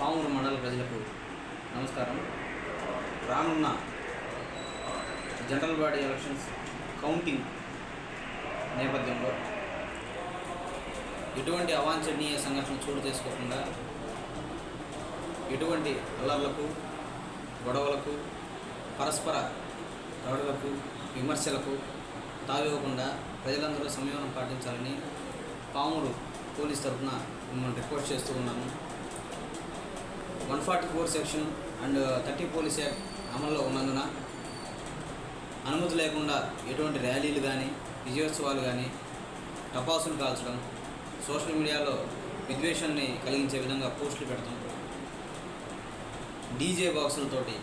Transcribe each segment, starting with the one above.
పామూరు మండల ప్రజలకు నమస్కారం. రానున్న జనరల్ బాడీ ఎలక్షన్స్ కౌంటింగ్ నేపథ్యంలో ఎటువంటి అవాంఛనీయ సంఘటన చోటు చేసుకోకుండా ఎటువంటి అల్లర్లకు గొడవలకు పరస్పర రౌడలకు విమర్శలకు తావివ్వకుండా ప్రజలందరూ సంయమనం పాటించాలని పాముడు పోలీస్ తరఫున మిమ్మల్ని రిక్వెస్ట్ చేస్తూ ఉన్నాను one forty four section and thirty police act అమల్లో ఉన్నందున అనుమతి లేకుండా ఎటువంటి ర్యాలీలు కానీ విజయోత్సవాలు కానీ టపాసులు కాల్చడం సోషల్ మీడియాలో విద్వేషాన్ని కలిగించే విధంగా పోస్టులు పెడతాం. డీజే బాక్సులతోటి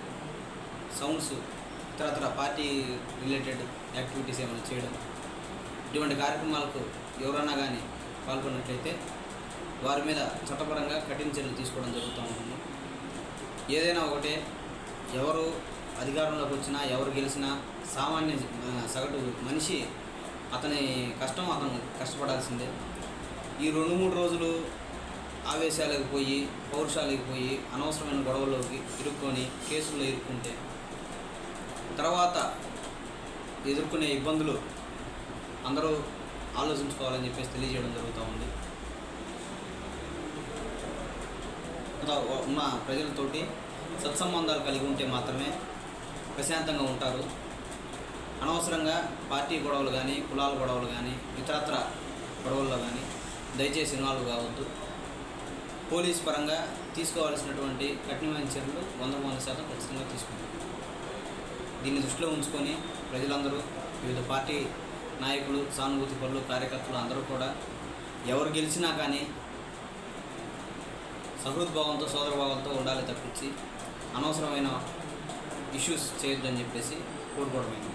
సౌండ్స్ ఇతరతర పార్టీ రిలేటెడ్ యాక్టివిటీస్ ఏమైనా చేయడం. ఇటువంటి కార్యక్రమాలకు ఎవరైనా కానీ పాల్గొన్నట్లయితే వారి మీద చట్టపరంగా కఠిన చర్యలు తీసుకోవడం జరుగుతూ ఉంటుంది. ఏదైనా ఒకటే ఎవరు అధికారంలోకి వచ్చినా ఎవరు గెలిచినా సామాన్య సగటు మనిషి అతని కష్టం అతను కష్టపడాల్సిందే. ఈ రెండు మూడు రోజులు ఆవేశాలకు పోయి పౌరుషాలకు పోయి అనవసరమైన గొడవల్లోకి ఇరుక్కొని కేసుల్లో ఇరుక్కుంటే తర్వాత ఎదుర్కొనే ఇబ్బందులు అందరూ ఆలోచించుకోవాలని చెప్పేసి తెలియజేయడం జరుగుతూ ఉంది. అంతా ఉన్న ప్రజలతోటి సత్సంబంధాలు కలిగి ఉంటే మాత్రమే ప్రశాంతంగా ఉంటారు. అనవసరంగా పార్టీ గొడవలు కానీ కులాల గొడవలు కానీ ఇతరత్ర గొడవల్లో కానీ దయచేసి ఇన్వాల్వ్ కావద్దు. పోలీస్ పరంగా తీసుకోవాల్సినటువంటి కఠినమైన చర్యలు వంద వంద శాతం ఖచ్చితంగా తీసుకుంటారు దీన్ని దృష్టిలో ఉంచుకొని ప్రజలందరూ వివిధ పార్టీ నాయకులు సానుభూతి పనులు కార్యకర్తలు అందరూ కూడా ఎవరు గెలిచినా కానీ సహృద్భావంతో సోదరభావంతో ఉండాలి తప్పించి అనవసరమైన ఇష్యూస్ చేయొద్దని చెప్పేసి కోరుకోవడమైంది.